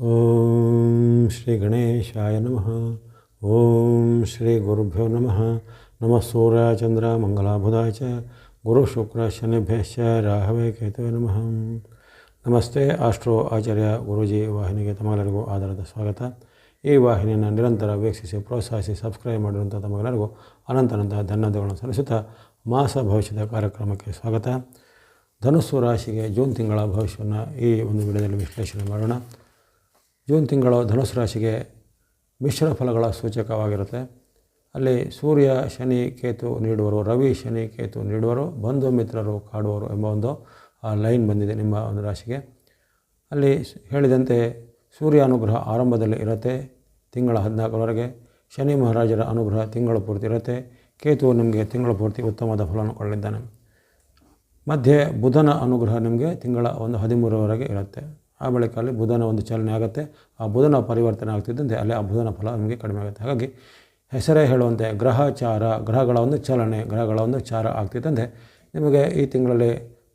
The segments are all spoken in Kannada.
ಓಂ ಶ್ರೀ ಗಣೇಶಾಯ ನಮಃ. ಓಂ ಶ್ರೀ ಗುರುಭ್ಯೋ ನಮಃ. ನಮಃ ಸೂರ್ಯ ಚಂದ್ರ ಮಂಗಲಾಬುಧಾಯ ಚ. ಗುರು ಶುಕ್ರ ಶನಿಭ್ಯಶ್ಚ ರಾಹವೇ ಕೇತುವೆ ನಮಃ. ನಮಸ್ತೆ ಆಸ್ಟ್ರೋ ಆಚಾರ್ಯ ಗುರುಜಿ, ವಾಹಿನಿಗೆ ತಮಗೆಲ್ಲರಿಗೂ ಆಧಾರದ ಸ್ವಾಗತ. ಈ ವಾಹಿನಿಯನ್ನು ನಿರಂತರ ವೀಕ್ಷಿಸಿ, ಪ್ರೋತ್ಸಾಹಿಸಿ, ಸಬ್ಸ್ಕ್ರೈಬ್ ಮಾಡಿರುವಂಥ ತಮಗೆಲ್ಲರಿಗೂ ಅನಂತನಂತ ಧನ್ಯವಾದಗಳನ್ನು ಸಲ್ಲಿಸುತ್ತಾ ಮಾಸ ಭವಿಷ್ಯದ ಕಾರ್ಯಕ್ರಮಕ್ಕೆ ಸ್ವಾಗತ. ಧನುಸ್ಸು ರಾಶಿಗೆ ಜೂನ್ ತಿಂಗಳ ಭವಿಷ್ಯವನ್ನು ಈ ಒಂದು ವಿಡಿಯೋದಲ್ಲಿ ವಿಶ್ಲೇಷಣೆ ಮಾಡೋಣ. ಜೂನ್ ತಿಂಗಳು ಧನುಸ್ಸು ರಾಶಿಗೆ ಮಿಶ್ರ ಫಲಗಳ ಸೂಚಕವಾಗಿರುತ್ತೆ. ಅಲ್ಲಿ ಸೂರ್ಯ, ಶನಿ, ಕೇತು ನೀಡುವರು. ರವಿ, ಶನಿ, ಕೇತು ನೀಡುವರು. ಬಂಧು ಮಿತ್ರರು ಕಾಡುವರು ಎಂಬ ಒಂದು ಲೈನ್ ಬಂದಿದೆ ನಿಮ್ಮ ಒಂದು ರಾಶಿಗೆ. ಅಲ್ಲಿ ಹೇಳಿದಂತೆ ಸೂರ್ಯ ಅನುಗ್ರಹ ಆರಂಭದಲ್ಲಿ ಇರುತ್ತೆ, ತಿಂಗಳ ಹದಿನಾಲ್ಕರವರೆಗೆ ಶನಿ ಮಹಾರಾಜರ ಅನುಗ್ರಹ ತಿಂಗಳು ಪೂರ್ತಿ ಇರುತ್ತೆ. ಕೇತು ನಿಮಗೆ ತಿಂಗಳ ಪೂರ್ತಿ ಉತ್ತಮವಾದ ಫಲವನ್ನು ಕೊಡಲಿದ್ದಾನೆ. ಮಧ್ಯೆ ಬುಧನ ಅನುಗ್ರಹ ನಿಮಗೆ ತಿಂಗಳ ಒಂದು ಹದಿಮೂರವರೆಗೆ ಇರುತ್ತೆ. ಆ ಬಳಿಕ ಅಲ್ಲಿ ಬುಧನ ಒಂದು ಚಲನೆ ಆಗುತ್ತೆ. ಆ ಬುಧನ ಪರಿವರ್ತನೆ ಆಗ್ತಿದ್ದಂತೆ ಅಲ್ಲಿ ಆ ಬುಧನ ಫಲ ನಿಮಗೆ ಕಡಿಮೆ ಆಗುತ್ತೆ. ಹಾಗಾಗಿ ಹೆಸರೇ ಹೇಳುವಂತೆ ಗ್ರಹಚಾರ ಗ್ರಹಗಳ ಒಂದು ಚಲನೆ ಗ್ರಹಗಳ ಒಂದು ಚಾರ ಆಗ್ತಿದ್ದಂತೆ ನಿಮಗೆ ಈ ತಿಂಗಳಲ್ಲಿ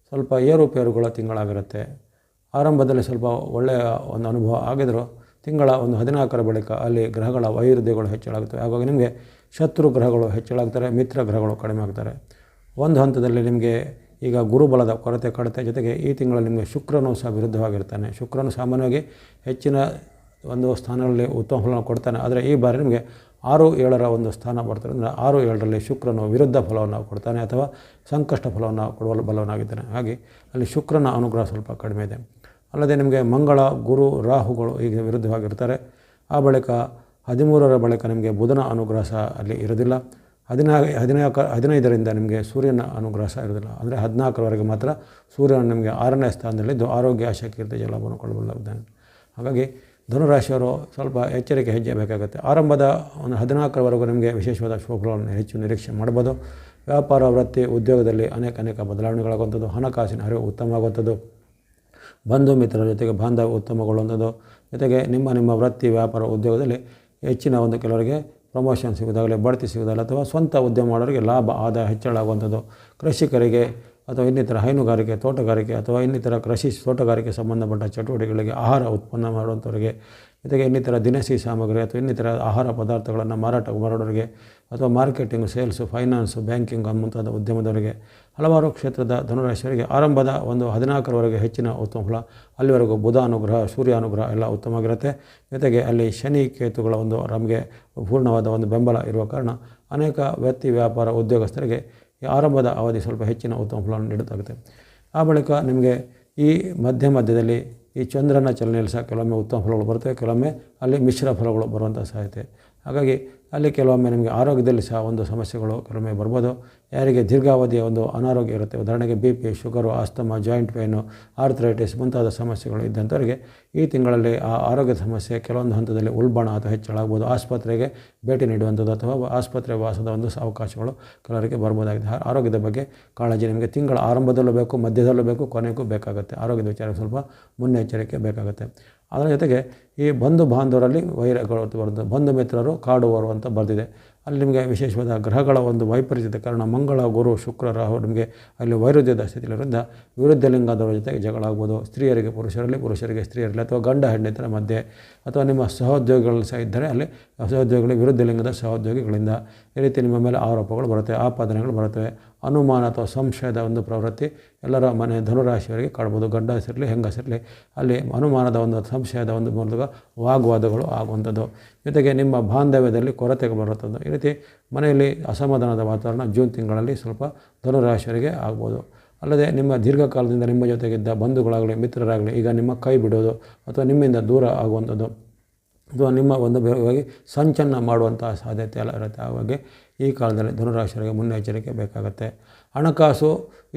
ಸ್ವಲ್ಪ ಏರುಪೇರುಗಳ ತಿಂಗಳಾಗಿರುತ್ತೆ. ಆರಂಭದಲ್ಲಿ ಸ್ವಲ್ಪ ಒಳ್ಳೆಯ ಒಂದು ಅನುಭವ ಆಗಿದ್ರು ತಿಂಗಳ ಒಂದು ಹದಿನಾಲ್ಕರ ಬಳಿಕ ಅಲ್ಲಿ ಗ್ರಹಗಳ ವೈರುಧ್ಯಗಳು ಹೆಚ್ಚಳಾಗುತ್ತವೆ ಹಾಗಾಗಿ ನಿಮಗೆ ಶತ್ರು ಗ್ರಹಗಳು ಹೆಚ್ಚಳಾಗ್ತಾರೆ, ಮಿತ್ರ ಗ್ರಹಗಳು ಕಡಿಮೆ ಆಗ್ತಾರೆ. ಒಂದು ಹಂತದಲ್ಲಿ ನಿಮಗೆ ಈಗ ಗುರುಬಲದ ಕೊರತೆ ಕಡತೆ ಜೊತೆಗೆ ಈ ತಿಂಗಳಲ್ಲಿ ನಿಮಗೆ ಶುಕ್ರನು ಸಹ ವಿರುದ್ಧವಾಗಿರ್ತಾನೆ ಶುಕ್ರನು ಸಾಮಾನ್ಯವಾಗಿ ಹೆಚ್ಚಿನ ಒಂದು ಸ್ಥಾನಗಳಲ್ಲಿ ಉತ್ತಮ ಫಲವನ್ನು ಕೊಡ್ತಾನೆ. ಆದರೆ ಈ ಬಾರಿ ನಿಮಗೆ ಆರು ಏಳರ ಒಂದು ಸ್ಥಾನ ಬರ್ತದೆ. ಆರು ಏಳರಲ್ಲಿ ಶುಕ್ರನು ವಿರುದ್ಧ ಫಲವನ್ನು ಕೊಡ್ತಾನೆ ಅಥವಾ ಸಂಕಷ್ಟ ಫಲವನ್ನು ಕೊಡುವ ಬಲವನ್ನಾಗಿದ್ದಾನೆ. ಹಾಗೆ ಅಲ್ಲಿ ಶುಕ್ರನ ಅನುಗ್ರಹ ಸ್ವಲ್ಪ ಕಡಿಮೆ ಇದೆ. ಅಲ್ಲದೆ ನಿಮಗೆ ಮಂಗಳ, ಗುರು, ರಾಹುಗಳು ಈಗ ವಿರುದ್ಧವಾಗಿರ್ತಾರೆ. ಆ ಬಳಿಕ ಹದಿಮೂರರ ಬಳಿಕ ನಿಮಗೆ ಬುಧನ ಅನುಗ್ರಹ ಸಹ ಅಲ್ಲಿ ಇರೋದಿಲ್ಲ ಹದಿನಾ ಹದಿನಾಲ್ಕು, ಹದಿನೈದರಿಂದ ನಿಮಗೆ ಸೂರ್ಯನ ಅನುಗ್ರಹ ಸಹ ಇರೋದಿಲ್ಲ ಅಂದರೆ ಹದಿನಾಲ್ಕರವರೆಗೆ ಮಾತ್ರ ಸೂರ್ಯನ ನಿಮಗೆ ಆರನೇ ಸ್ಥಾನದಲ್ಲಿದ್ದು ಆರೋಗ್ಯ ಶಕ್ತಿ ಲಾಭವನ್ನು ಕೊಡಬಲ್ಲದ್ದಾನೆ. ಹಾಗಾಗಿ ಧನುರಾಶಿಯವರು ಸ್ವಲ್ಪ ಎಚ್ಚರಿಕೆ ಹೆಜ್ಜೆ ಬೇಕಾಗುತ್ತೆ ಆರಂಭದ ಒಂದು ಹದಿನಾಲ್ಕರವರೆಗೂ ನಿಮಗೆ ವಿಶೇಷವಾದ ಶುಭಫಲವನ್ನು ಹೆಚ್ಚು ನಿರೀಕ್ಷೆ ಮಾಡ್ಬೋದು. ವ್ಯಾಪಾರ, ವೃತ್ತಿ, ಉದ್ಯೋಗದಲ್ಲಿ ಅನೇಕ ಅನೇಕ ಬದಲಾವಣೆಗಳಾಗುವಂಥದ್ದು. ಹಣಕಾಸಿನ ಹರಿವು ಉತ್ತಮವಾಗುವಂಥದ್ದು. ಬಂಧು ಮಿತ್ರರ ಜೊತೆಗೆ ಬಾಂಧವ್ಯ ಉತ್ತಮಗೊಳ್ಳುವಂಥದ್ದು. ಜೊತೆಗೆ ನಿಮ್ಮ ನಿಮ್ಮ ವೃತ್ತಿ, ವ್ಯಾಪಾರ, ಉದ್ಯೋಗದಲ್ಲಿ ಹೆಚ್ಚಿನ ಒಂದು ಕೆಲವರಿಗೆ ಪ್ರಮೋಷನ್ ಸಿಗೋದಾಗಲಿ ಬಡ್ತಿ ಸಿಗೋದಾಗಲಿ ಅಥವಾ ಸ್ವಂತ ಉದ್ಯಮ ಮಾಡೋರಿಗೆ ಲಾಭ, ಆದಾಯ ಹೆಚ್ಚಳ ಆಗುವಂಥದ್ದು ಕೃಷಿಕರಿಗೆ ಅಥವಾ ಇನ್ನಿತರ ಹೈನುಗಾರಿಕೆ, ತೋಟಗಾರಿಕೆ ಅಥವಾ ಇನ್ನಿತರ ಕೃಷಿ, ತೋಟಗಾರಿಕೆ ಸಂಬಂಧಪಟ್ಟ ಚಟುವಟಿಕೆಗಳಿಗೆ ಆಹಾರ ಉತ್ಪನ್ನ ಮಾಡುವಂಥವರಿಗೆ, ಜೊತೆಗೆ ಇನ್ನಿತರ ದಿನಸಿ ಸಾಮಗ್ರಿ ಅಥವಾ ಇನ್ನಿತರ ಆಹಾರ ಪದಾರ್ಥಗಳನ್ನು ಮಾರಾಟ ಮಾಡೋರಿಗೆ ಅಥವಾ ಮಾರ್ಕೆಟಿಂಗ್, ಸೇಲ್ಸು, ಫೈನಾನ್ಸು, ಬ್ಯಾಂಕಿಂಗ್ ಮುಂತಾದ ಉದ್ಯಮದವರಿಗೆ ಹಲವಾರು ಕ್ಷೇತ್ರದ ಧನುರಾಶಿಯವರಿಗೆ ಆರಂಭದ ಒಂದು ಹದಿನಾಲ್ಕರವರೆಗೆ ಹೆಚ್ಚಿನ ಉತ್ತಮ ಫಲ. ಅಲ್ಲಿವರೆಗೂ ಬುಧ ಅನುಗ್ರಹ, ಸೂರ್ಯ ಅನುಗ್ರಹ ಎಲ್ಲ ಉತ್ತಮವಾಗಿರುತ್ತೆ. ಜೊತೆಗೆ ಅಲ್ಲಿ ಶನಿ ಕೇತುಗಳ ಒಂದು ನಮಗೆ ಪೂರ್ಣವಾದ ಒಂದು ಬೆಂಬಲ ಇರುವ ಕಾರಣ ಅನೇಕ ವ್ಯಕ್ತಿ, ವ್ಯಾಪಾರ ಉದ್ಯೋಗಸ್ಥರಿಗೆ ಈ ಆರಂಭದ ಅವಧಿ ಸ್ವಲ್ಪ ಹೆಚ್ಚಿನ ಉತ್ತಮ ಫಲವನ್ನು ನೀಡುತ್ತಾಗುತ್ತೆ. ಆ ಬಳಿಕ ನಿಮಗೆ ಈ ಮಧ್ಯ ಮಧ್ಯದಲ್ಲಿ ಈ ಚಂದ್ರನ ಚಲನೆಯಲ್ಲಿ ಸಹ ಕೆಲವೊಮ್ಮೆ ಉತ್ತಮ ಫಲಗಳು ಬರ್ತವೆ ಕೆಲವೊಮ್ಮೆ ಅಲ್ಲಿ ಮಿಶ್ರ ಫಲಗಳು ಬರುವಂಥ ಸಾಧ್ಯತೆ. ಹಾಗಾಗಿ ಅಲ್ಲಿ ಕೆಲವೊಮ್ಮೆ ನಿಮಗೆ ಆರೋಗ್ಯದಲ್ಲಿ ಸಹ ಒಂದು ಸಮಸ್ಯೆಗಳು ಕೆಲವೊಮ್ಮೆ ಬರ್ಬೋದು. ಯಾರಿಗೆ ದೀರ್ಘಾವಧಿಯ ಒಂದು ಅನಾರೋಗ್ಯ ಇರುತ್ತೆ, ಉದಾಹರಣೆಗೆ B P, sugar, asthma, joint pain, arthritis ಮುಂತಾದ ಸಮಸ್ಯೆಗಳು ಇದ್ದಂಥವ್ರಿಗೆ ಈ ತಿಂಗಳಲ್ಲಿ ಆ ಆರೋಗ್ಯ ಸಮಸ್ಯೆ ಕೆಲವೊಂದು ಹಂತದಲ್ಲಿ ಉಲ್ಬಣ ಅಥವಾ ಹೆಚ್ಚಳಾಗ್ಬೋದು ಆಸ್ಪತ್ರೆಗೆ ಭೇಟಿ ನೀಡುವಂಥದ್ದು ಅಥವಾ ಆಸ್ಪತ್ರೆ ವಾಸದ ಒಂದು ಅವಕಾಶಗಳು ಕೆಲವರಿಗೆ ಬರ್ಬೋದಾಗಿದೆ. ಆರೋಗ್ಯದ ಬಗ್ಗೆ ಕಾಳಜಿ ನಿಮಗೆ ತಿಂಗಳ ಆರಂಭದಲ್ಲೂ ಬೇಕು, ಮಧ್ಯದಲ್ಲೂ ಬೇಕು, ಕೊನೆಗೂ ಬೇಕಾಗುತ್ತೆ. ಆರೋಗ್ಯದ ವಿಚಾರಕ್ಕೆ ಸ್ವಲ್ಪ ಮುನ್ನೆಚ್ಚರಿಕೆ ಬೇಕಾಗುತ್ತೆ. ಅದರ ಜೊತೆಗೆ ಈ ಬಂಧು ಬಾಂಧವರಲ್ಲಿ ವೈರಗಳು ಬಂಧು ಮಿತ್ರರು ಕಾಡುವರು ಅಂತ ಬರೆದಿದೆ. ಅಲ್ಲಿ ನಿಮಗೆ ವಿಶೇಷವಾದ ಗ್ರಹಗಳ ಒಂದು ವೈಪರೀತ್ಯದ ಕಾರಣ ಮಂಗಳ, ಗುರು, ಶುಕ್ರ, ರಾಹು ನಿಮಗೆ ಅಲ್ಲಿ ವೈರುಧ್ಯದ ಸ್ಥಿತಿಯಿರೋದ್ರಿಂದ ವಿರುದ್ಧ ಲಿಂಗದವರ ಜೊತೆಗೆ ಜಗಳ ಆಗ್ಬೋದು ಸ್ತ್ರೀಯರಿಗೆ, ಪುರುಷರಲ್ಲಿ, ಪುರುಷರಿಗೆ ಸ್ತ್ರೀಯರಲ್ಲಿ ಅಥವಾ ಗಂಡ ಹೆಣ್ಣಿತರ ಮಧ್ಯೆ ಅಥವಾ ನಿಮ್ಮ ಸಹೋದ್ಯೋಗಿಗಳು ಸಹ ಇದ್ದರೆ ಅಲ್ಲಿ ಸಹೋದ್ಯೋಗಿಗಳು ವಿರುದ್ಧ ಲಿಂಗದ ಸಹೋದ್ಯೋಗಿಗಳಿಂದ ಈ ರೀತಿ ನಿಮ್ಮ ಮೇಲೆ ಆರೋಪಗಳು ಬರುತ್ತೆ, ಆಪಾದನೆಗಳು ಬರುತ್ತವೆ. ಅನುಮಾನ ಅಥವಾ ಸಂಶಯದ ಒಂದು ಪ್ರವೃತ್ತಿ ಎಲ್ಲರ ಮನೆ ಧನುರಾಶಿಯವರಿಗೆ ಕಾಡ್ಬೋದು ಗಂಡಸಿರಲಿ ಹೆಂಗಸಿರಲಿ ಅಲ್ಲಿ ಅನುಮಾನದ ಒಂದು ಸಂಶಯದ ಒಂದು ಮೂಲಕ ವಾಗ್ವಾದಗಳು ಆಗುವಂಥದ್ದು. ಜೊತೆಗೆ ನಿಮ್ಮ ಬಾಂಧವ್ಯದಲ್ಲಿ ಕೊರತೆಗೆ ಬರುತ್ತದೆ ಈ ರೀತಿ ಮನೆಯಲ್ಲಿ ಅಸಮಾಧಾನದ ವಾತಾವರಣ ಜೂನ್ ತಿಂಗಳಲ್ಲಿ ಸ್ವಲ್ಪ ಧನುರಾಶಿಯವರಿಗೆ ಆಗ್ಬೋದು. ಅಲ್ಲದೆ ನಿಮ್ಮ ದೀರ್ಘಕಾಲದಿಂದ ನಿಮ್ಮ ಜೊತೆಗಿದ್ದ ಬಂಧುಗಳಾಗಲಿ, ಮಿತ್ರರಾಗಲಿ ಈಗ ನಿಮ್ಮ ಕೈ ಬಿಡೋದು ಅಥವಾ ನಿಮ್ಮಿಂದ ದೂರ ಆಗುವಂಥದ್ದು. ಅಥವಾ ನಿಮ್ಮ ಒಂದು ಸಂಚನ್ನ ಮಾಡುವಂಥ ಸಾಧ್ಯತೆ ಎಲ್ಲ ಇರುತ್ತೆ. ಹಾಗಾಗಿ ಈ ಕಾಲದಲ್ಲಿ ಧನುರಾಶಿಯವರಿಗೆ ಮುನ್ನೆಚ್ಚರಿಕೆ ಬೇಕಾಗುತ್ತೆ. ಹಣಕಾಸು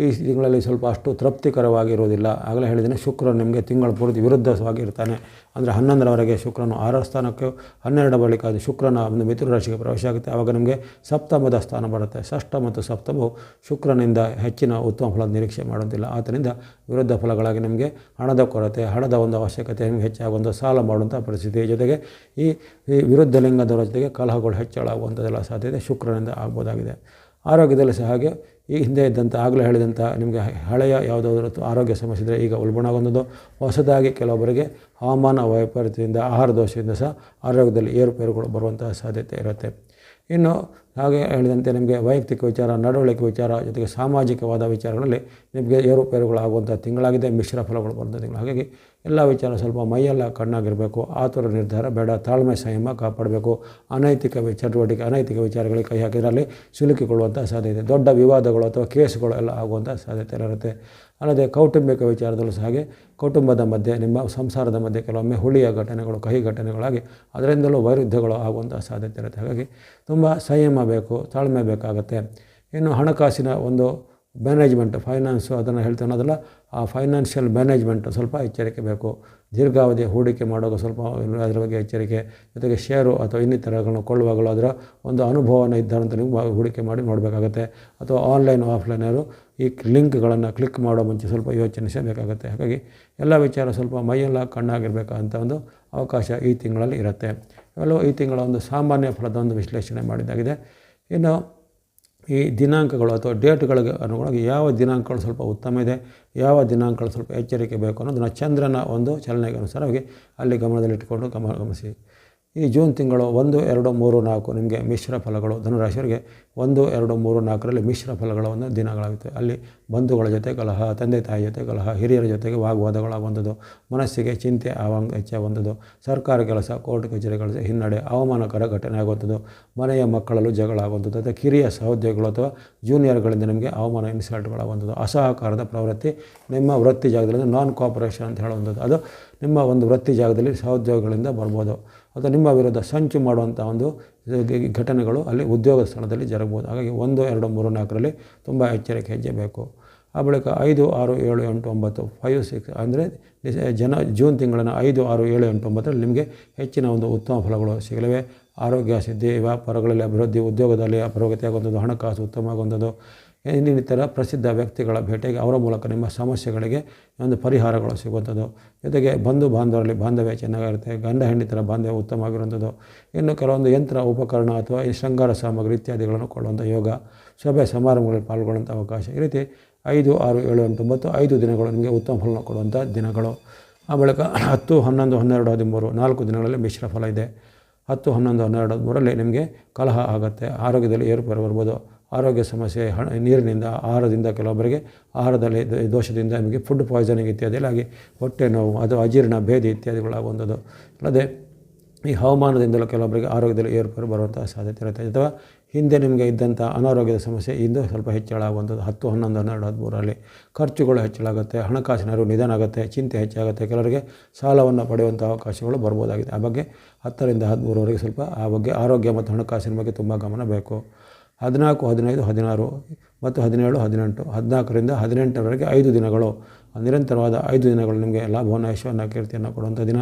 ಈ ತಿಂಗಳಲ್ಲಿ ಸ್ವಲ್ಪ ಅಷ್ಟು ತೃಪ್ತಿಕರವಾಗಿರುವುದಿಲ್ಲ. ಆಗಲೇ ಹೇಳಿದ್ದೀನಿ ಶುಕ್ರ ನಿಮಗೆ ತಿಂಗಳ ಪೂರ್ತಿ ವಿರುದ್ಧವಾಗಿರ್ತಾನೆ. ಅಂದರೆ ಹನ್ನೊಂದರವರೆಗೆ ಶುಕ್ರನು ಆರ ಸ್ಥಾನಕ್ಕೆ ಹನ್ನೆರಡು ಬಳಿಕ ಅದು ಶುಕ್ರನ ಒಂದು ಮಿಥುನ ರಾಶಿಗೆ ಪ್ರವೇಶ ಆಗುತ್ತೆ. ಆವಾಗ ನಿಮಗೆ ಸಪ್ತಮದ ಸ್ಥಾನ ಬರುತ್ತೆ. ಷಷ್ಠ ಮತ್ತು ಸಪ್ತಮವು ಶುಕ್ರನಿಂದ ಹೆಚ್ಚಿನ ಉತ್ತಮ ಫಲ ನಿರೀಕ್ಷೆ ಮಾಡೋದಿಲ್ಲ ಆದ್ದರಿಂದ ವಿರುದ್ಧ ಫಲಗಳಾಗಿ ನಿಮಗೆ ಹಣದ ಕೊರತೆ, ಹಣದ ಒಂದು ಅವಶ್ಯಕತೆ, ನಿಮಗೆ ಹೆಚ್ಚಾಗುವಂಥ ಸಾಲ ಮಾಡುವಂಥ ಪರಿಸ್ಥಿತಿ. ಜೊತೆಗೆ ಈ ಈ ವಿರುದ್ಧ ಲಿಂಗದವರ ಜೊತೆಗೆ ಕಲಹಗಳು ಹೆಚ್ಚಳಾಗುವಂಥದ್ದೆಲ್ಲ ಸಾಧ್ಯತೆ ಶುಕ್ರನಿಂದ ಆಗ್ಬೋದಾಗಿದೆ. ಆರೋಗ್ಯದಲ್ಲಿ ಸಹ ಹಾಗೆ, ಈ ಹಿಂದೆ ಇದ್ದಂಥ, ಆಗಲೇ ಹೇಳಿದಂಥ ನಿಮಗೆ ಹಳೆಯ ಯಾವುದಾದ್ರೂ ಆರೋಗ್ಯ ಸಮಸ್ಯೆ ಇದ್ದರೆ ಈಗ ಉಲ್ಬಣಗೊಂಡದ್ದು ಹೊಸದಾಗಿ ಕೆಲವೊಬ್ಬರಿಗೆ ಹವಾಮಾನ ವೈಪರೀತ್ಯದಿಂದ, ಆಹಾರ ದೋಷದಿಂದ ಸಹ ಆರೋಗ್ಯದಲ್ಲಿ ಏರುಪೇರುಗಳು ಬರುವಂತಹ ಸಾಧ್ಯತೆ ಇರುತ್ತೆ. ಇನ್ನು ಹಾಗೆ ಹೇಳಿದಂತೆ ನಿಮಗೆ ವೈಯಕ್ತಿಕ ವಿಚಾರ, ನಡವಳಿಕೆ ವಿಚಾರ, ಜೊತೆಗೆ ಸಾಮಾಜಿಕವಾದ ವಿಚಾರಗಳಲ್ಲಿ ನಿಮಗೆ ಏರುಪೇರುಗಳಾಗುವಂಥ ತಿಂಗಳಾಗಿದೆ, ಮಿಶ್ರ ಫಲಗಳು ಬರುವಂಥ ತಿಂಗಳು. ಹಾಗಾಗಿ ಎಲ್ಲ ವಿಚಾರ ಸ್ವಲ್ಪ ಮೈಯೆಲ್ಲ ಕಣ್ಣಾಗಿರಬೇಕು. ಆತುರ ನಿರ್ಧಾರ ಬೇಡ, ತಾಳ್ಮೆ ಸಂಯಮ ಕಾಪಾಡಬೇಕು. ಅನೈತಿಕ ಚಟುವಟಿಕೆ, ಅನೈತಿಕ ವಿಚಾರಗಳಿಗೆ ಕೈ ಹಾಕಿದ್ರಲ್ಲಿ ಸಿಲುಕಿಕೊಳ್ಳುವಂಥ ಸಾಧ್ಯತೆ ದೊಡ್ಡ ವಿವಾದಗಳು ಅಥವಾ ಕೇಸುಗಳು ಎಲ್ಲ ಆಗುವಂಥ ಸಾಧ್ಯತೆ ಇರುತ್ತೆ. ಅಲ್ಲದೆ ಕೌಟುಂಬಿಕ ವಿಚಾರದಲ್ಲೂ ಸಹ ಹಾಗೆ ಕುಟುಂಬದ ಮಧ್ಯೆ ನಿಮ್ಮ ಸಂಸಾರದ ಮಧ್ಯೆ ಕೆಲವೊಮ್ಮೆ ಹುಳಿಯ ಘಟನೆಗಳು, ಕಹಿ ಘಟನೆಗಳಾಗಿ ಅದರಿಂದಲೂ ವೈರುಧ್ಯಗಳು ಆಗುವಂಥ ಸಾಧ್ಯತೆ ಇರುತ್ತೆ. ಹಾಗಾಗಿ ತುಂಬ ಸಂಯಮ ಬೇಕು, ತಾಳ್ಮೆ ಬೇಕಾಗುತ್ತೆ. ಇನ್ನು ಹಣಕಾಸಿನ ಒಂದು ಮ್ಯಾನೇಜ್ಮೆಂಟ್ ಫೈನಾನ್ಸು ಅದನ್ನು ಹೇಳ್ತಾನೋದಲ್ಲ ಆ ಫೈನಾನ್ಷಿಯಲ್ ಮ್ಯಾನೇಜ್ಮೆಂಟ್ ಸ್ವಲ್ಪ ಎಚ್ಚರಿಕೆ ಬೇಕು. ದೀರ್ಘಾವಧಿ ಹೂಡಿಕೆ ಮಾಡುವಾಗ ಸ್ವಲ್ಪ ಅದರ ಬಗ್ಗೆ ಎಚ್ಚರಿಕೆ, ಜೊತೆಗೆ ಷೇರು ಅಥವಾ ಇನ್ನಿತರಗಳನ್ನು ಕೊಳ್ಳುವಾಗಲೂ ಅದರ ಒಂದು ಅನುಭವನ ಇದ್ದಂತ ನೀವು ಹೂಡಿಕೆ ಮಾಡಿ ನೋಡಬೇಕಾಗತ್ತೆ. ಅಥವಾ ಆನ್ಲೈನ್ ಆಫ್ಲೈನರು ಈ ಲಿಂಕ್ಗಳನ್ನು ಕ್ಲಿಕ್ ಮಾಡೋ ಮುಂಚೆ ಸ್ವಲ್ಪ ಯೋಚನಿಸಬೇಕಾಗತ್ತೆ ಹಾಗಾಗಿ ಎಲ್ಲ ವಿಚಾರ ಸ್ವಲ್ಪ ಮೈಯೆಲ್ಲ ಕಣ್ಣಾಗಿರಬೇಕಂತ ಒಂದು ಅವಕಾಶ ಈ ತಿಂಗಳಲ್ಲಿ ಇರುತ್ತೆ. ಇವೆಲ್ಲವೂ ಈ ತಿಂಗಳ ಒಂದು ಸಾಮಾನ್ಯ ಫಲದ ಒಂದು ವಿಶ್ಲೇಷಣೆ ಮಾಡಿದ್ದಾಗಿದೆ. ಇನ್ನು ಈ ದಿನಾಂಕಗಳು ಅಥವಾ ಡೇಟ್ಗಳಿಗೆ ಅನುಗುಣವಾಗಿ ಯಾವ ದಿನಾಂಕಗಳು ಸ್ವಲ್ಪ ಉತ್ತಮ ಇದೆ, ಯಾವ ದಿನಾಂಕಗಳು ಸ್ವಲ್ಪ ಎಚ್ಚರಿಕೆ ಬೇಕು ಅನ್ನೋದನ್ನು ಚಂದ್ರನ ಒಂದು ಚಲನೆಗೆ ಅನುಸಾರವಾಗಿ ಅಲ್ಲಿ ಗಮನದಲ್ಲಿಟ್ಟುಕೊಂಡು ಗಮನ ಗಮನಿಸಿ. ಈ ಜೂನ್ ತಿಂಗಳು ಒಂದು, ಎರಡು, ಮೂರು, ನಾಲ್ಕು ನಿಮಗೆ ಮಿಶ್ರ ಫಲಗಳು, ಧನುರಾಶಿಯವರಿಗೆ ಒಂದು, ಎರಡು, ಮೂರು, ನಾಲ್ಕರಲ್ಲಿ ಮಿಶ್ರ ಫಲಗಳ ಒಂದು ದಿನಗಳಾಗುತ್ತೆ. ಅಲ್ಲಿ ಬಂಧುಗಳ ಜೊತೆ ಕಲಹ, ತಂದೆ ತಾಯಿ ಜೊತೆ ಕಲಹ, ಹಿರಿಯರ ಜೊತೆಗೆ ವಾಗ್ವಾದಗಳಾಗುವಂಥದ್ದು ಮನಸ್ಸಿಗೆ ಚಿಂತೆ, ಆವಂಗ ಹೆಚ್ಚಾಗುವಂಥದ್ದು ಸರ್ಕಾರ ಕೆಲಸ, ಕೋರ್ಟ್ ಕಚೇರಿಗಳ ಹಿನ್ನಡೆ ಅವಮಾನಕರ ಘಟನೆ ಆಗುವಂಥದ್ದು, ಮನೆಯ ಮಕ್ಕಳಲ್ಲೂ ಜಗಳ ಆಗುವಂಥದ್ದು, ಅಥವಾ ಕಿರಿಯ ಸಹೋದ್ಯೋಗಿಗಳು ಅಥವಾ ಜೂನಿಯರ್ಗಳಿಂದ ನಿಮಗೆ ಅವಮಾನ ಇನ್ಸಲ್ಟ್ಗಳಾಗುವಂಥದ್ದು ಅಸಹಕಾರದ ಪ್ರವೃತ್ತಿ, ನಿಮ್ಮ ವೃತ್ತಿ ಜಾಗದಲ್ಲಿ ನಾನ್ ಕೋಆಪರೇಷನ್ ಅಂತ ಹೇಳುವಂಥದ್ದು, ಅದು ನಿಮ್ಮ ಒಂದು ವೃತ್ತಿ ಜಾಗದಲ್ಲಿ ಸಹೋದ್ಯೋಗಿಗಳಿಂದ ಬರ್ಬೋದು. ಅಥವಾ ನಿಮ್ಮ ವಿರುದ್ಧ ಸಂಚು ಮಾಡುವಂಥ ಒಂದು ಘಟನೆಗಳು ಅಲ್ಲಿ ಉದ್ಯೋಗ ಸ್ಥಳದಲ್ಲಿ ಜರಗಬಹುದು ಹಾಗಾಗಿ ಒಂದು, ಎರಡು, ಮೂರು, ನಾಲ್ಕರಲ್ಲಿ ತುಂಬ ಎಚ್ಚರಿಕೆ ಹೆಜ್ಜೆ ಬೇಕು ಆ ಬಳಿಕ ಐದು, ಆರು, ಏಳು, ಎಂಟು, ಒಂಬತ್ತು ಫೈವ್ ಸಿಕ್ಸ್ ಅಂದರೆ ಜನ, ಜೂನ್ ತಿಂಗಳನ್ನು ಐದು, ಆರು, ಏಳು, ಎಂಟು, ಒಂಬತ್ತರಲ್ಲಿ ನಿಮಗೆ ಹೆಚ್ಚಿನ ಒಂದು ಉತ್ತಮ ಫಲಗಳು ಸಿಗಲಿವೆ. ಆರೋಗ್ಯ, ಸಿದ್ಧಿ, ವ್ಯಾಪಾರಗಳಲ್ಲಿ ಅಭಿವೃದ್ಧಿ, ಉದ್ಯೋಗದಲ್ಲಿ ಪ್ರಗತಿಯಾಗುವಂಥದ್ದು ಹಣಕಾಸು ಉತ್ತಮ ಆಗುವಂಥದ್ದು ಇನ್ನಿತರ ಪ್ರಸಿದ್ಧ ವ್ಯಕ್ತಿಗಳ ಭೇಟಿಗೆ ಅವರ ಮೂಲಕ ನಿಮ್ಮ ಸಮಸ್ಯೆಗಳಿಗೆ ಒಂದು ಪರಿಹಾರಗಳು ಸಿಗುವಂಥದ್ದು. ಜೊತೆಗೆ ಬಂಧು ಬಾಂಧವರಲ್ಲಿ ಬಾಂಧವ್ಯ ಚೆನ್ನಾಗಿರುತ್ತೆ, ಗಂಡ ಹೆಂಡಿತರ ಬಾಂಧವ್ಯ ಉತ್ತಮವಾಗಿರುವಂಥದ್ದು. ಇನ್ನು ಕೆಲವೊಂದು ಯಂತ್ರ, ಉಪಕರಣ ಅಥವಾ ಈ ಶೃಂಗಾರ ಸಾಮಗ್ರಿ ಇತ್ಯಾದಿಗಳನ್ನು ಕೊಡುವಂಥ ಯೋಗ ಸಭೆ ಸಮಾರಂಭಗಳಲ್ಲಿ ಪಾಲ್ಗೊಳ್ಳುವಂಥ ಅವಕಾಶ. ಈ ರೀತಿ ಐದು, ಆರು, ಏಳು, ಎಂಟು, ಒಂಬತ್ತು, ಐದು ದಿನಗಳು ನಿಮಗೆ ಉತ್ತಮ ಫಲ ಕೊಡುವಂಥ ದಿನಗಳು. ಆ ಬಳಿಕ ಹತ್ತು, ಹನ್ನೊಂದು, ಹನ್ನೆರಡು, ಹದಿಮೂರು, ನಾಲ್ಕು ದಿನಗಳಲ್ಲಿ ಮಿಶ್ರ ಫಲ ಇದೆ. ಹತ್ತು, ಹನ್ನೊಂದು, ಹನ್ನೆರಡು, ಹದಿಮೂರಲ್ಲಿ ನಿಮಗೆ ಕಲಹ ಆಗುತ್ತೆ, ಆರೋಗ್ಯದಲ್ಲಿ ಏರುಪೇರು ಬರ್ಬೋದು. ಆರೋಗ್ಯ ಸಮಸ್ಯೆ, ಹಣ, ನೀರಿನಿಂದ, ಆಹಾರದಿಂದ ಕೆಲವೊಬ್ಬರಿಗೆ ಆಹಾರದಲ್ಲಿ ದೋಷದಿಂದ ನಿಮಗೆ ಫುಡ್ ಪಾಯ್ಸನಿಂಗ್ ಇತ್ಯಾದಿ ಆಗಿ ಹೊಟ್ಟೆ ನೋವು, ಅದು ಅಜೀರ್ಣ, ಭೇದಿ ಇತ್ಯಾದಿಗಳಾಗುವಂಥದ್ದು ಅಲ್ಲದೆ ಈ ಹವಾಮಾನದಿಂದಲೂ ಕೆಲವೊಬ್ಬರಿಗೆ ಆರೋಗ್ಯದಲ್ಲಿ ಏರುಪೇರು ಬರುವಂಥ ಸಾಧ್ಯತೆ ಇರುತ್ತೆ. ಅಥವಾ ಹಿಂದೆ ನಿಮಗೆ ಇದ್ದಂಥ ಅನಾರೋಗ್ಯದ ಸಮಸ್ಯೆ ಇಂದು ಸ್ವಲ್ಪ ಹೆಚ್ಚಳ ಆಗುವಂಥದ್ದು ಹತ್ತು, ಹನ್ನೊಂದು, ಹನ್ನೆರಡು, ಹದಿಮೂರರಲ್ಲಿ ಖರ್ಚುಗಳು ಹೆಚ್ಚಳಾಗುತ್ತೆ, ಹಣಕಾಸಿನ ಅರಿವು ನಿಧಾನ ಆಗುತ್ತೆ, ಚಿಂತೆ ಹೆಚ್ಚಾಗುತ್ತೆ, ಕೆಲವರಿಗೆ ಸಾಲವನ್ನು ಪಡೆಯುವಂಥ ಅವಕಾಶಗಳು ಬರ್ಬೋದಾಗಿದೆ. ಆ ಬಗ್ಗೆ ಹತ್ತರಿಂದ ಹದಿಮೂರವರೆಗೆ ಸ್ವಲ್ಪ ಆ ಬಗ್ಗೆ ಆರೋಗ್ಯ ಮತ್ತು ಹಣಕಾಸಿನ ಬಗ್ಗೆ ತುಂಬ ಗಮನ ಬೇಕು. ಹದಿನಾಲ್ಕು, ಹದಿನೈದು, ಹದಿನಾರು ಮತ್ತು ಹದಿನೇಳು, ಹದಿನೆಂಟು. ಹದಿನಾಲ್ಕರಿಂದ ಹದಿನೆಂಟರವರೆಗೆ ಐದು ದಿನಗಳು. ನಿರಂತರವಾದ ಐದು ದಿನಗಳು ನಿಮಗೆ ಲಾಭವನ್ನು ಯಶವನ್ನು ಕೀರ್ತಿಯನ್ನು ಕೊಡುವಂಥ ದಿನ.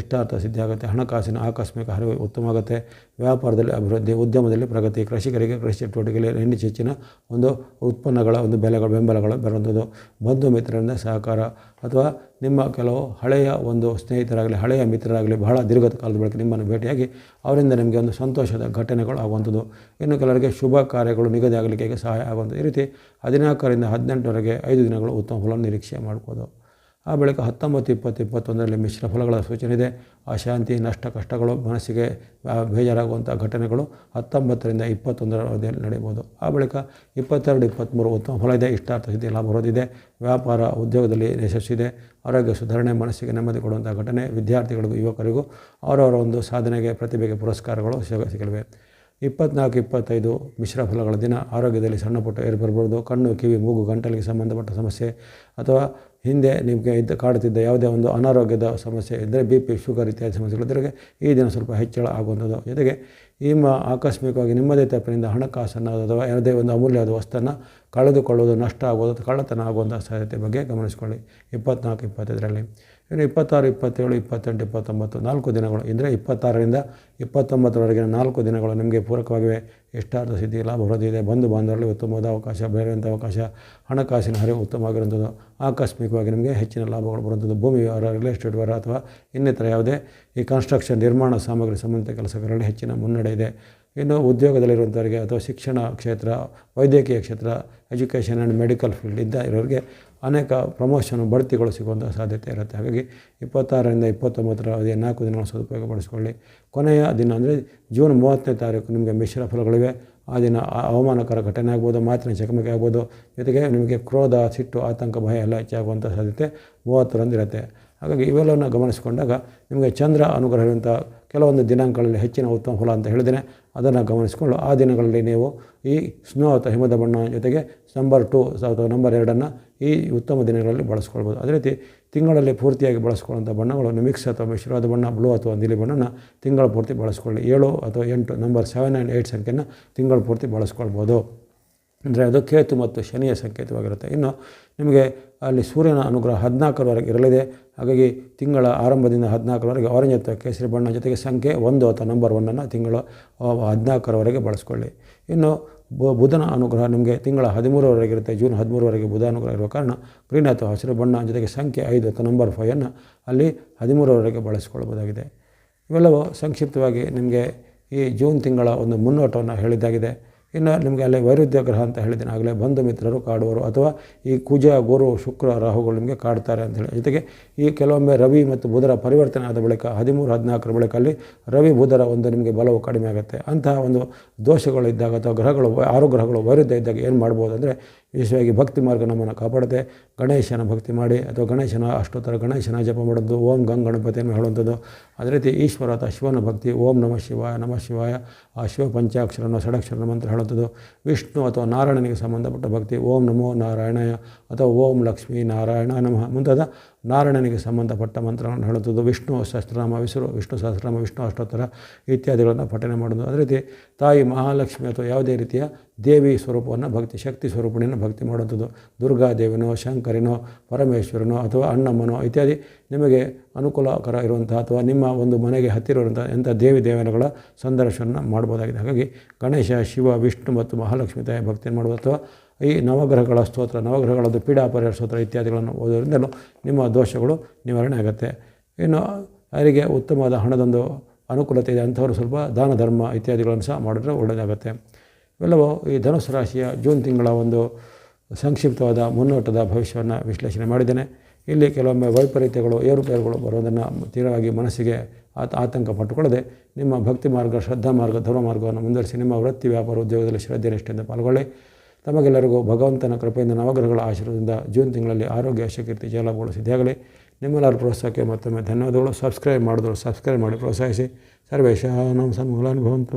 ಇಷ್ಟಾರ್ಥ ಸಿದ್ಧಿ ಆಗುತ್ತೆ, ಹಣಕಾಸಿನ ಆಕಸ್ಮಿಕ ಹರಿವು ಉತ್ತಮವಾಗುತ್ತೆ ವ್ಯಾಪಾರದಲ್ಲಿ ಅಭಿವೃದ್ಧಿ, ಉದ್ಯಮದಲ್ಲಿ ಪ್ರಗತಿ, ಕೃಷಿಕರಿಗೆ ಕೃಷಿ ಚಟುವಟಿಕೆಯಲ್ಲಿ ಹೆಣ್ಣು ಹೆಚ್ಚಿನ ಒಂದು ಉತ್ಪನ್ನಗಳ, ಒಂದು ಬೆಲೆಗಳು, ಬೆಂಬಲಗಳು ಬರುವಂಥದ್ದು ಬಂಧು ಮಿತ್ರರಿಂದ ಸಹಕಾರ ಅಥವಾ ನಿಮ್ಮ ಕೆಲವು ಹಳೆಯ ಒಂದು ಸ್ನೇಹಿತರಾಗಲಿ, ಹಳೆಯ ಮಿತ್ರರಾಗಲಿ ಬಹಳ ದೀರ್ಘ ಕಾಲದ ಬಳಿಕ ನಿಮ್ಮನ್ನು ಭೇಟಿಯಾಗಿ ಅವರಿಂದ ನಿಮಗೆ ಒಂದು ಸಂತೋಷದ ಘಟನೆಗಳು ಆಗುವಂಥದ್ದು. ಇನ್ನು ಕೆಲವರಿಗೆ ಶುಭ ಕಾರ್ಯಗಳು ನಿಗದಿ ಆಗಲಿಕ್ಕೆ ಸಹಾಯ ಆಗುವಂಥದ್ದು. ಈ ರೀತಿ ಹದಿನಾಲ್ಕರಿಂದ ಹದಿನೆಂಟರವರೆಗೆ ಐದು ದಿನಗಳು ಉತ್ತಮ ಫಲ ನಿರೀಕ್ಷೆ ಮಾಡ್ಬೋದು. ಆ ಬಳಿಕ ಹತ್ತೊಂಬತ್ತು, ಇಪ್ಪತ್ತು, ಇಪ್ಪತ್ತೊಂದರಲ್ಲಿ ಮಿಶ್ರ ಫಲಗಳ ಸೂಚನೆ ಇದೆ. ಅಶಾಂತಿ, ನಷ್ಟ, ಕಷ್ಟಗಳು, ಮನಸ್ಸಿಗೆ ಬೇಜಾರಾಗುವಂಥ ಘಟನೆಗಳು ಹತ್ತೊಂಬತ್ತರಿಂದ ಇಪ್ಪತ್ತೊಂದರ ಅವಧಿಯಲ್ಲಿ ನಡೆಯಬಹುದು. ಆ ಬಳಿಕ ಇಪ್ಪತ್ತೆರಡು, ಇಪ್ಪತ್ತ್ಮೂರು ಉತ್ತಮ ಫಲ ಇದೆ. ಇಷ್ಟಾರ್ಥ ಸಿದ್ಧಿ ಲಾಭ ಬರೋದಿದೆ ವ್ಯಾಪಾರ ಉದ್ಯೋಗದಲ್ಲಿ ಯಶಸ್ಸಿದೆ ಆರೋಗ್ಯ ಸುಧಾರಣೆ, ಮನಸ್ಸಿಗೆ ನೆಮ್ಮದಿ ಕೊಡುವಂಥ ಘಟನೆ, ವಿದ್ಯಾರ್ಥಿಗಳಿಗೂ, ಯುವಕರಿಗೂ ಅವರವರ ಒಂದು ಸಾಧನೆಗೆ, ಪ್ರತಿಭೆಗೆ ಪುರಸ್ಕಾರಗಳು ಸಿಗ, ಸಿಗಲಿವೆ. ಇಪ್ಪತ್ನಾಲ್ಕು, ಇಪ್ಪತ್ತೈದು ಮಿಶ್ರ ಫಲಗಳ ದಿನ ಆರೋಗ್ಯದಲ್ಲಿ ಸಣ್ಣ ಪುಟ್ಟ ಕಣ್ಣು, ಕಿವಿ, ಮೂಗು, ಗಂಟಲಿಗೆ ಸಂಬಂಧಪಟ್ಟ ಸಮಸ್ಯೆ ಅಥವಾ ಹಿಂದೆ ನಿಮಗೆ ಇದ್ದ ಕಾಡುತ್ತಿದ್ದ ಯಾವುದೇ ಒಂದು ಅನಾರೋಗ್ಯದ ಸಮಸ್ಯೆ ಇದ್ದರೆ ಬಿ ಪಿ, ಶುಗರ್ ಇತ್ಯಾದಿ ಸಮಸ್ಯೆಗಳಿದ್ದರೆ ಈ ದಿನ ಸ್ವಲ್ಪ ಹೆಚ್ಚಳ ಆಗುವಂಥದ್ದು. ಜೊತೆಗೆ ನಿಮ್ಮ ಆಕಸ್ಮಿಕವಾಗಿ ನಿಮ್ಮದೇ ತಪ್ಪಿನಿಂದ ಹಣಕಾಸನ್ನು ಅಥವಾ ಯಾವುದೇ ಒಂದು ಅಮೂಲ್ಯವಾದ ವಸ್ತನ್ನು ಕಳೆದುಕೊಳ್ಳೋದು ನಷ್ಟ ಆಗೋದು ಕಳ್ಳತನ ಆಗುವಂಥ ಸಾಧ್ಯತೆ ಬಗ್ಗೆ ಗಮನಿಸಿಕೊಳ್ಳಿ. ಇಪ್ಪತ್ನಾಲ್ಕು, ಇಪ್ಪತ್ತೈದರಲ್ಲಿ ಇನ್ನು ಇಪ್ಪತ್ತಾರು, ಇಪ್ಪತ್ತೇಳು, ಇಪ್ಪತ್ತೆಂಟು, ಇಪ್ಪತ್ತೊಂಬತ್ತು, ನಾಲ್ಕು ದಿನಗಳು. ಅಂದರೆ ಇಪ್ಪತ್ತಾರರಿಂದ ಇಪ್ಪತ್ತೊಂಬತ್ತರವರೆಗಿನ ನಾಲ್ಕು ದಿನಗಳು ನಿಮಗೆ ಪೂರಕವಾಗಿವೆ. ಇಷ್ಟಾರ್ಥ ಸಿದ್ಧಿ, ಲಾಭ ವೃದ್ಧಿದೆ ಬಂಧು ಬಾಂಧವರಲ್ಲಿ ಉತ್ತಮವಾದ ಅವಕಾಶ, ಬೇರೆಯಂಥ ಅವಕಾಶ, ಹಣಕಾಸಿನ ಹರಿವು ಉತ್ತಮವಾಗಿರುವಂಥದ್ದು, ಆಕಸ್ಮಿಕವಾಗಿ ನಿಮಗೆ ಹೆಚ್ಚಿನ ಲಾಭಗಳು ಬರುವಂಥದ್ದು, ಭೂಮಿ ವ್ಯವಹಾರ ರಿಯಲ್ ಎಸ್ಟೇಟ್ ವ್ಯವಹಾರ ಅಥವಾ ಇನ್ನಿತರ ಯಾವುದೇ ಈ ಕನ್ಸ್ಟ್ರಕ್ಷನ್ ನಿರ್ಮಾಣ ಸಾಮಗ್ರಿ ಸಂಬಂಧಿತ ಕೆಲಸಗಳಲ್ಲಿ ಹೆಚ್ಚಿನ ಮುನ್ನಡೆ ಇದೆ. ಇನ್ನು ಉದ್ಯೋಗದಲ್ಲಿರುವಂಥವರಿಗೆ ಅಥವಾ ಶಿಕ್ಷಣ ಕ್ಷೇತ್ರ, ವೈದ್ಯಕೀಯ ಕ್ಷೇತ್ರ ಎಜುಕೇಷನ್ ಆ್ಯಂಡ್ ಮೆಡಿಕಲ್ ಫೀಲ್ಡ್ ಇದ್ದ ಇರೋರಿಗೆ ಅನೇಕ ಪ್ರಮೋಷನ್ ಬಡ್ತಿಗಳು ಸಿಗುವಂಥ ಸಾಧ್ಯತೆ ಇರುತ್ತೆ. ಹಾಗಾಗಿ ಇಪ್ಪತ್ತಾರರಿಂದ ಇಪ್ಪತ್ತೊಂಬತ್ತರ ಅವಧಿಯ ನಾಲ್ಕು ದಿನಗಳ ಸದುಪಯೋಗಪಡಿಸ್ಕೊಳ್ಳಿ. ಕೊನೆಯ ದಿನ ಅಂದರೆ ಜೂನ್ ಮೂವತ್ತನೇ ತಾರೀಕು ನಿಮಗೆ ಮಿಶ್ರ ಫಲಗಳಿವೆ. ಆ ದಿನ ಅವಮಾನಕರ ಘಟನೆ ಆಗ್ಬೋದು, ಮಾತಿನ ಚಕಮಕಿ ಆಗ್ಬೋದು. ಜೊತೆಗೆ ನಿಮಗೆ ಕ್ರೋಧ, ಸಿಟ್ಟು, ಆತಂಕ, ಭಯ ಎಲ್ಲ ಹೆಚ್ಚಾಗುವಂಥ ಸಾಧ್ಯತೆ ಮೂವತ್ತರಂದು ಇರುತ್ತೆ. ಹಾಗಾಗಿ ಇವೆಲ್ಲವನ್ನು ಗಮನಿಸಿಕೊಂಡಾಗ ನಿಮಗೆ ಚಂದ್ರ ಅನುಗ್ರಹ ಇರುವಂಥ ಕೆಲವೊಂದು ದಿನಾಂಕಗಳಲ್ಲಿ ಹೆಚ್ಚಿನ ಉತ್ತಮ ಫಲ ಅಂತ ಹೇಳಿದ್ದೇನೆ. ಅದನ್ನು ಗಮನಿಸಿಕೊಂಡು ಆ ದಿನಗಳಲ್ಲಿ ನೀವು ಈ ಸ್ನೋ ಅಥವಾ ಹಿಮದ ಬಣ್ಣ ಜೊತೆಗೆ ನಂಬರ್ ಟು ಅಥವಾ ನಂಬರ್ ಎರಡನ್ನು ಈ ಉತ್ತಮ ದಿನಗಳಲ್ಲಿ ಬಳಸ್ಕೊಳ್ಬೋದು. ಅದೇ ರೀತಿ ತಿಂಗಳಲ್ಲಿ ಪೂರ್ತಿಯಾಗಿ ಬಳಸ್ಕೊಳ್ಳುವಂಥ ಬಣ್ಣಗಳು ಮಿಕ್ಸ್ ಅಥವಾ ಮಿಶ್ರವಾದ ಬಣ್ಣ ಬ್ಲೂ ಅಥವಾ ನೀಲಿ ಬಣ್ಣನ ತಿಂಗಳ ಪೂರ್ತಿ ಬಳಸ್ಕೊಳ್ಳಿ. ಏಳು ಅಥವಾ ಎಂಟು ನಂಬರ್ ಸೆವೆನ್ ಆ್ಯಂಡ್ ಏಯ್ಟ್ ಸಂಖ್ಯೆನ ತಿಂಗಳ ಪೂರ್ತಿ ಬಳಸ್ಕೊಳ್ಬೋದು. ಅಂದರೆ ಅದು ಕೇತು ಮತ್ತು ಶನಿಯ ಸಂಕೇತವಾಗಿರುತ್ತೆ. ಇನ್ನು ನಿಮಗೆ ಅಲ್ಲಿ ಸೂರ್ಯನ ಅನುಗ್ರಹ ಹದಿನಾಲ್ಕರವರೆಗೆ ಇರಲಿದೆ. ಹಾಗಾಗಿ ತಿಂಗಳ ಆರಂಭದಿಂದ ಹದಿನಾಲ್ಕರವರೆಗೆ ಆರೆಂಜ್ ಅಥವಾ ಕೇಸರಿ ಬಣ್ಣ ಜೊತೆಗೆ ಸಂಖ್ಯೆ ಒಂದು ಅಥವಾ ನಂಬರ್ ಒನ್ನನ್ನು ತಿಂಗಳ ಹದಿನಾಲ್ಕರವರೆಗೆ ಬಳಸ್ಕೊಳ್ಳಿ. ಇನ್ನು ಬುಧನ ಅನುಗ್ರಹ ನಿಮಗೆ ತಿಂಗಳ ಹದಿಮೂರವರೆಗೆ ಇರುತ್ತೆ. ಜೂನ್ ಹದಿಮೂರವರೆಗೆ ಬುಧ ಅನುಗ್ರಹ ಇರುವ ಕಾರಣ ಗ್ರೀನ್ ಅಥವಾ ಹಸಿರು ಬಣ್ಣ ಜೊತೆಗೆ ಸಂಖ್ಯೆ ಐದು ಅಥವಾ ನಂಬರ್ ಫೈವನ್ನು ಅಲ್ಲಿ ಹದಿಮೂರವರೆಗೆ ಬಳಸ್ಕೊಳ್ಬೋದಾಗಿದೆ. ಇವೆಲ್ಲವೂ ಸಂಕ್ಷಿಪ್ತವಾಗಿ ನಿಮಗೆ ಈ ಜೂನ್ ತಿಂಗಳ ಒಂದು ಮುನ್ನೋಟವನ್ನು ಹೇಳಿದ್ದಾಗಿದೆ. ಇನ್ನು ನಿಮಗೆ ಅಲ್ಲಿ ವೈರುಧ್ಯ ಗ್ರಹ ಅಂತ ಹೇಳಿದ್ದೀನಿ ಆಗಲೇ ಬಂಧು ಮಿತ್ರರು ಕಾಡುವರು ಅಥವಾ ಈ ಕುಜ, ಗುರು, ಶುಕ್ರ, ರಾಹುಗಳು ನಿಮಗೆ ಕಾಡ್ತಾರೆ ಅಂತ ಹೇಳಿ. ಜೊತೆಗೆ ಈ ಕೆಲವೊಮ್ಮೆ ರವಿ ಮತ್ತು ಬುಧರ ಪರಿವರ್ತನೆ ಆದ ಬಳಿಕ ಹದಿಮೂರು, ಹದಿನಾಲ್ಕರ ಬಳಿಕ ಅಲ್ಲಿ ರವಿ, ಬುಧರ ಒಂದು ನಿಮಗೆ ಬಲವು ಕಡಿಮೆ ಆಗುತ್ತೆ. ಅಂತಹ ಒಂದು ದೋಷಗಳು ಇದ್ದಾಗ ಅಥವಾ ಗ್ರಹಗಳು, ಆರು ಗ್ರಹಗಳು ವೈರುಧ್ಯ ಇದ್ದಾಗ ಏನು ಮಾಡ್ಬೋದು ಅಂದರೆ ವಿಶೇಷವಾಗಿ ಭಕ್ತಿ ಮಾರ್ಗ ನಮ್ಮನ್ನು ಕಾಪಾಡುತ್ತೆ. ಗಣೇಶನ ಭಕ್ತಿ ಮಾಡಿ ಅಥವಾ ಗಣೇಶನ ಅಷ್ಟೋತ್ತರ ಗಣೇಶನ ಜಪ ಮಾಡೋದು, ಓಂ ಗಂಗ್ ಗಣಪತಿಯನ್ನು ಹೇಳುವಂಥದ್ದು. ಅದೇ ರೀತಿ ಈಶ್ವರ ಅಥವಾ ಶಿವನ ಭಕ್ತಿ, ಓಂ ನಮಃ ಶಿವಾಯ ನಮಃ ಶಿವಾಯ, ಆ ಶಿವ ಪಂಚಾಕ್ಷರನ ಷಡಕ್ಷರನ ಮಂತ್ರ ಹೇಳುವಂಥದ್ದು. ವಿಷ್ಣು ಅಥವಾ ನಾರಾಯಣನಿಗೆ ಸಂಬಂಧಪಟ್ಟ ಭಕ್ತಿ. ಓಂ ನಮೋ ನಾರಾಯಣಯ ಅಥವಾ ಓಂ ಲಕ್ಷ್ಮೀ ನಾರಾಯಣ ನಮಃ ಮುಂತಾದ ನಾರಾಯಣನಿಗೆ ಸಂಬಂಧಪಟ್ಟ ಮಂತ್ರಗಳನ್ನು ಹೇಳುತ್ತದೆ ವಿಷ್ಣು ಸಹಸ್ರನಾಮ, ವಿಷ್ಣು ವಿಷ್ಣು ಸಹಸ್ರನಾಮ, ವಿಷ್ಣು ಅಷ್ಟೋತ್ತರ ಇತ್ಯಾದಿಗಳನ್ನು ಪಠನೆ ಮಾಡೋದು ಅದೇ ರೀತಿ ತಾಯಿ ಮಹಾಲಕ್ಷ್ಮಿ ಅಥವಾ ಯಾವುದೇ ರೀತಿಯ ದೇವಿ ಸ್ವರೂಪವನ್ನು, ಭಕ್ತಿ, ಶಕ್ತಿ ಸ್ವರೂಪಣೆಯನ್ನು ಭಕ್ತಿ ಮಾಡುವಂಥದ್ದು. ದುರ್ಗಾದೇವಿನೋ, ಶಂಕರಿನೋ, ಪರಮೇಶ್ವರನೋ ಅಥವಾ ಅಣ್ಣಮ್ಮನೋ ಇತ್ಯಾದಿ ನಿಮಗೆ ಅನುಕೂಲಕರ ಇರುವಂಥ ಅಥವಾ ನಿಮ್ಮ ಒಂದು ಮನೆಗೆ ಹತ್ತಿರ ಇರುವಂಥ ಎಂಥ ದೇವಿ ದೇವನಗಳ ಸಂದರ್ಶನ ಮಾಡ್ಬೋದಾಗಿದೆ. ಹಾಗಾಗಿ ಗಣೇಶ, ಶಿವ, ವಿಷ್ಣು ಮತ್ತು ಮಹಾಲಕ್ಷ್ಮಿ ತಾಯಿ ಭಕ್ತಿಯನ್ನು ಮಾಡುವುದು ಅಥವಾ ಈ ನವಗ್ರಹಗಳ ಸ್ತೋತ್ರ, ನವಗ್ರಹಗಳದ್ದು ಪರಿಹಾರ ಸ್ತೋತ್ರ ಇತ್ಯಾದಿಗಳನ್ನು ಓದೋದ್ರಿಂದಲೂ ನಿಮ್ಮ ದೋಷಗಳು ನಿವಾರಣೆ ಆಗುತ್ತೆ. ಇನ್ನು ಅವರಿಗೆ ಉತ್ತಮವಾದ ಹಣದೊಂದು ಅನುಕೂಲತೆ ಇದೆ, ಅಂಥವರು ಸ್ವಲ್ಪ ದಾನ, ಧರ್ಮ ಇತ್ಯಾದಿಗಳನ್ನು ಸಹ ಮಾಡಿದ್ರೆ ಒಳ್ಳೆಯದಾಗುತ್ತೆ. ಇವೆಲ್ಲವೂ ಈ ಧನುಸು ರಾಶಿಯ ಜೂನ್ ತಿಂಗಳ ಒಂದು ಸಂಕ್ಷಿಪ್ತವಾದ ಮುನ್ನೋಟದ ಭವಿಷ್ಯವನ್ನು ವಿಶ್ಲೇಷಣೆ ಮಾಡಿದ್ದೇನೆ. ಇಲ್ಲಿ ಕೆಲವೊಮ್ಮೆ ವೈಪರೀತ್ಯಗಳು, ಏರುಪೇರುಗಳು ಬರೋದನ್ನು ತೀರವಾಗಿ ಮನಸ್ಸಿಗೆ ಆತ, ಆತಂಕ ಪಟ್ಟುಕೊಳ್ಳದೆ ನಿಮ್ಮ ಭಕ್ತಿ ಮಾರ್ಗ, ಶ್ರದ್ಧಾ ಮಾರ್ಗ, ಧರ್ಮ ಮಾರ್ಗವನ್ನು ಮುಂದುವರಿಸಿ ನಿಮ್ಮ ವೃತ್ತಿ ವ್ಯಾಪಾರ ಉದ್ಯೋಗದಲ್ಲಿ ಶ್ರದ್ಧೆ ನಿಷ್ಠೆಯಿಂದ ಪಾಲ್ಗೊಳ್ಳಿ. ತಮಗೆಲ್ಲರಿಗೂ ಭಗವಂತನ ಕೃಪೆಯಿಂದ ನವಗ್ರಹಗಳ ಆಶೀರ್ವದಿಂದ ಜೂನ್ ತಿಂಗಳಲ್ಲಿ ಆರೋಗ್ಯ ಶಕೀರ್ತಿ ಜಯಲಾಭಗಳು ಸಿದ್ಧಿಯಾಗಲಿ ನಿಮ್ಮೆಲ್ಲರ ಪ್ರೋತ್ಸಾಹಕ್ಕೆ ಮತ್ತೊಮ್ಮೆ ಧನ್ಯವಾದಗಳು. ಸಬ್ಸ್ಕ್ರೈಬ್ ಮಾಡಿದವರು ಸಬ್ಸ್ಕ್ರೈಬ್ ಮಾಡಿ, ಪ್ರೋತ್ಸಾಹಿಸಿ. ಸರ್ವೇಶ ನಮ್ಮ ಸನ್ಮೂಲಾನುಭವಂತು